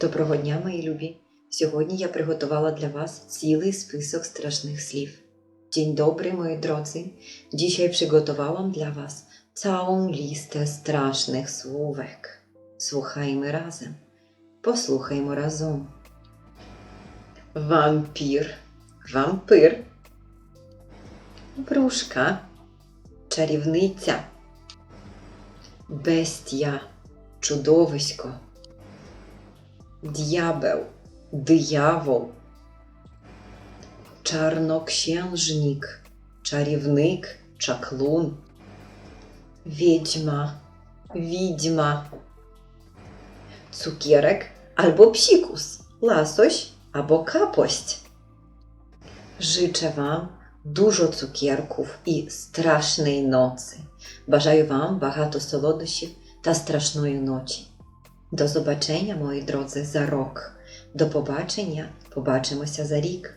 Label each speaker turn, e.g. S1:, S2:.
S1: Доброго дня, мої любі! Сьогодні я приготувала для вас цілий список страшnych слів. Dzień dobry, moi drodzy. Dzisiaj przygotowałam dla was całą listę strasznych słówek. Słuchajmy razem. Posłuchajmy razem. Wampir, wampir. Wróżka, czarівниця. Bestia, чудовисько. Д'ябел, диявол, czarnoksiężnik, czarівник, чаклун, wiedźma, widźma, cukierek albo psikus, lasoś albo kapość. Życzę Wam dużo cukierków i strasznej nocy. Бажаю вам багато солодощів та страшної ночі. До побачення, мої дрози, за рок. До побачення, побачимося за рік.